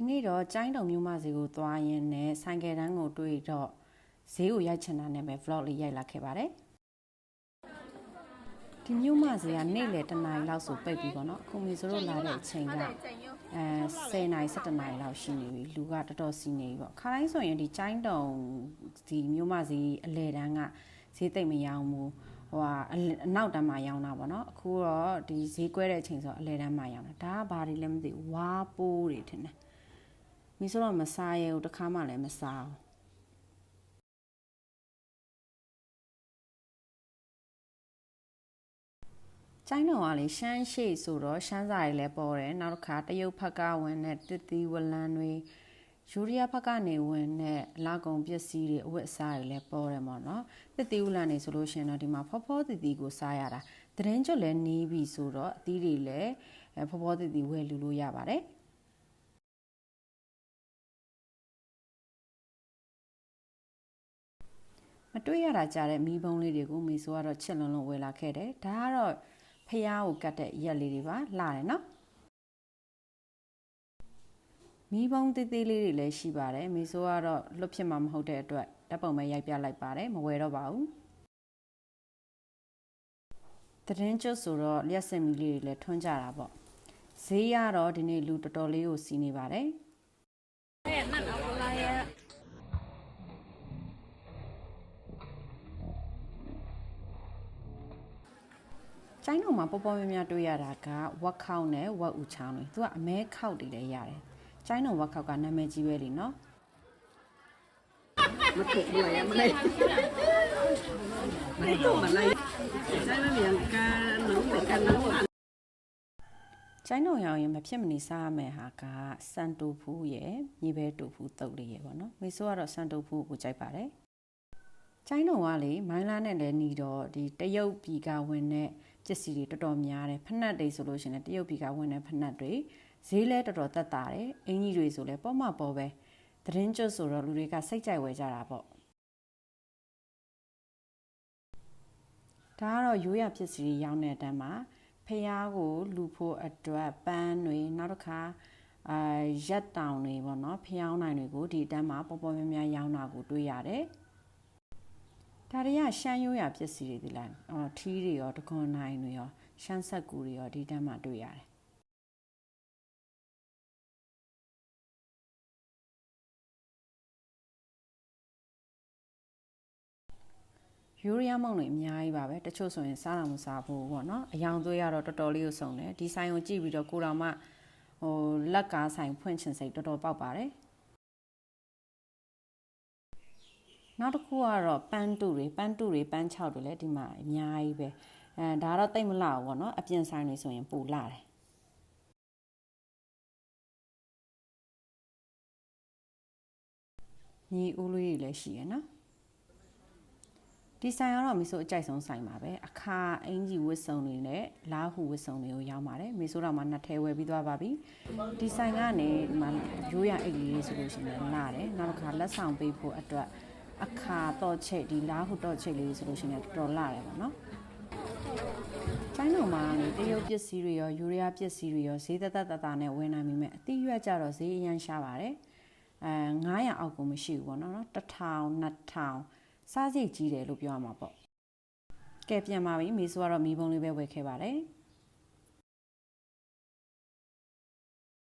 ဒီနေ့တော့ကျိုင်းတုံမြို့မဈေးကိုသွားရင်းနဲ့ဆိုင်ကယ်တန်းကိုတွေ့တော့ဈေးကိုရိုက်ချင်တာနဲ့ပဲ vlog လေးရိုက်လာခဲ့ပါတယ်ဒီမြို့မဈေးကနေ့လယ်တစ်နာရီလောက်ဆိုပိတ်ပြီပေါ့နော်အခုမျိုးဆိုတော့လာတဲ့အချိန်ကအဲ10နာရီ17နာရီလောက်ရှိနေပြီလူကတော်တော်စီနေပြီပေါ့ခါတိုင်းဆိုရင်ဒီကျိုင်းတုံဒီမြို့မဈေးအလဲတန်းကဈေးသိမ့်မရောင်းဘူးဟိုဟာအနောက်တန်းမှာရောင်းတာပေါ့နော်အခုတော့ဒီဈေးကွဲတဲ့အချိန်ဆိုအလဲတန်းမှာရောင်းတာဒါကဘာတွေလဲမသိဘူးဝါပိုးတွေထင်တယ် မင်းဆိုတော့မစားရဘူးတခါမှလည်းမစားဘူးကျိုင်းတော်ကလေရှမ်းရှိဆိုတော့ရှမ်းစာတွေလည်းပေါ်တယ်နောက်တစ်ခါတရုတ်ဖက်ကဝင်တဲ့တစ်သီးဝလန်းတွေယူရီးယားဘက်ကနေဝင်တဲ့အလာကုန်ပစ္စည်းတွေအဝတ်အစားတွေလည်းပေါ်တယ်ပေါ့နော်တစ်သီးဝလန်းတွေဆိုလို့ရှိရင်တော့ဒီမှာဖောဖောတီတီကိုစားရတာတရင်ကျွတ်လည်းနီးပြီဆိုတော့အသီးတွေလည်းဖောဖောတီတီဝယ်လူလို့ရပါတယ် မတွေ့ရတာကြားတဲ့မီးပုံးလေးတွေကိုမေဆိုကတော့ချစ်လွန်လွန်ဝယ်လာခဲ့တယ်ဒါကတော့ဖျားကိုကတ်တဲ့ရက်လေးတွေပါလှတယ်နော်မီးပုံးသေးသေးလေးတွေလည်းရှိပါတယ်မေဆိုကတော့လွတ်ဖြစ်မှာမဟုတ်တဲ့အတွက်တပ်ပုံပဲရိုက်ပြလိုက်ပါတယ်မဝယ်တော့ပါဘူးတရင်ကျွတ်ဆိုတော့လျှက်စင်မီလေးတွေလည်းထွန်းကြတာပေါ့ဈေးရတော့ဒီနေ့လူတော်တော်လေးကိုစီးနေပါတယ် ကျိုင်းတော်မှာပေါ်ပေါ်များများတွေ့ရတာကဝက်ခေါက်နဲ့ဝက်ဥချောင်းတွေသူကအမဲခေါက်တွေလည်းရတယ်ကျိုင်းတော်ဝက်ခေါက်ကနာမည်ကြီးပဲလीနော်မထုတ်ဘူးရမလေးမထုတ်မလေးဆိုင်မမြန်ကန်လုံးမကန်လုံးကျိုင်းတော်ရောင်ရင်မဖြစ်မနေစားရမယ့်ဟာကစန်တိုဖူးရဲ့မြေပဲတိုဖူးတုပ်လေးရဲ့ပေါ့နော်မိဆိုကတော့စန်တိုဖူးကိုကြိုက်ပါတယ်ကျိုင်းတော်ကလေမိုင်းလာနဲ့လည်းหนีတော့ဒီတရုတ်ပြည်ကဝင်တဲ့ ပစ္စည်းတွေတော်တော်များတယ်ဖက်နှက်တွေဆိုလို့ရှိရင်လည်းတရုတ်ပြည်ကဝင်တဲ့ဖက်နှက်တွေဈေးလဲတော်တော်တက်တာတယ်အင်ကြီးတွေဆိုလဲပေါ့မပေါ်ပဲသတင်းကျွတ်ဆိုတော့လူတွေကစိတ်ကြိုက်ဝယ်ကြတာပေါ့ဒါကတော့ရိုးရပစ္စည်းတွေရောင်းတဲ့အတန်းမှာဖះကိုလူဖို့အတွက်ပန်းတွေနောက်တစ်ခါအာရက်တောင်တွေပေါ့နော်ဖျောင်းနိုင်တွေကိုဒီအတန်းမှာပေါ်ပေါ်များများရောင်းတာကိုတွေ့ရတယ် ဒါတွေကရှမ်းရိုးရပစ္စည်းတွေဒီလားအော်ထီးတွေရောတခွန်နိုင်တွေရောရှမ်းဆက်ကူတွေရောဒီတန်းမှာတွေ့ရတယ်ယူရီးယားမုန့်တွေအများကြီးပါပဲတချို့ဆိုရင်စားတော့မစားဘူးပေါ့နော်အယောင်သွေးကတော့တော်တော်လေးကိုစုံတယ်ဒီဆိုင်ကိုကြည့်ပြီးတော့ကိုတော်မှဟိုလက်ကားဆိုင်ဖွင့်ချင်စိတ်တော်တော်ပေါက်ပါတယ် နောက်တစ်ခုကတော့ပန်းတူတွေပန်းတူတွေပန်းချောက်တွေလည်းဒီမှာအများကြီးပဲအဲဒါတော့တိတ်မလှဘူးပေါ့နော်အပြင်ဆိုင်တွေဆိုရင်ပူလှတယ်ညီဦးလေးတွေလည်းရှိရနော်ဒီဆိုင်ကတော့မီဆိုအကြိုက်ဆုံးဆိုင်ပါပဲအခါအင်ကြီးဝစ်စုံတွေနဲ့လာဟုဝစ်စုံတွေကိုရောင်းပါတယ်မီဆိုတော့မှနှစ်ထဲဝယ်ပြီးသွားပါပြီဒီဆိုင်ကနေဒီမှာရိုးရအိတ်လေးဆိုလို့ရှိရင်လာတယ်နောက်တစ်ခါလက်ဆောင်ပေးဖို့အတွက် အခါတော့ချိတ်ဒီလာဟုတော့ချိတ်လေးဆိုလို့ရှိရင်တော်တော်လာတယ်ပေါ့နော်ကျိုင်းတော်မှာလေတရုတ်ပစ္စည်းတွေရောယူရီးယားပစ္စည်းတွေရောဈေးသက်သက်သက်သက်နဲ့ဝင်နိုင်ပြီမဲ့အတိရွက်ကြတော့ဈေးအရန်ရှားပါတယ်အဲ900အောက်ကိုမရှိဘူးပေါ့နော်1000 2000စားစိတ်ကြီးတယ်လို့ပြောရမှာပေါ့ကဲပြန်ပါပြီမေဆိုကတော့မီးပုံးလေးပဲဝယ်ခဲ့ပါတယ်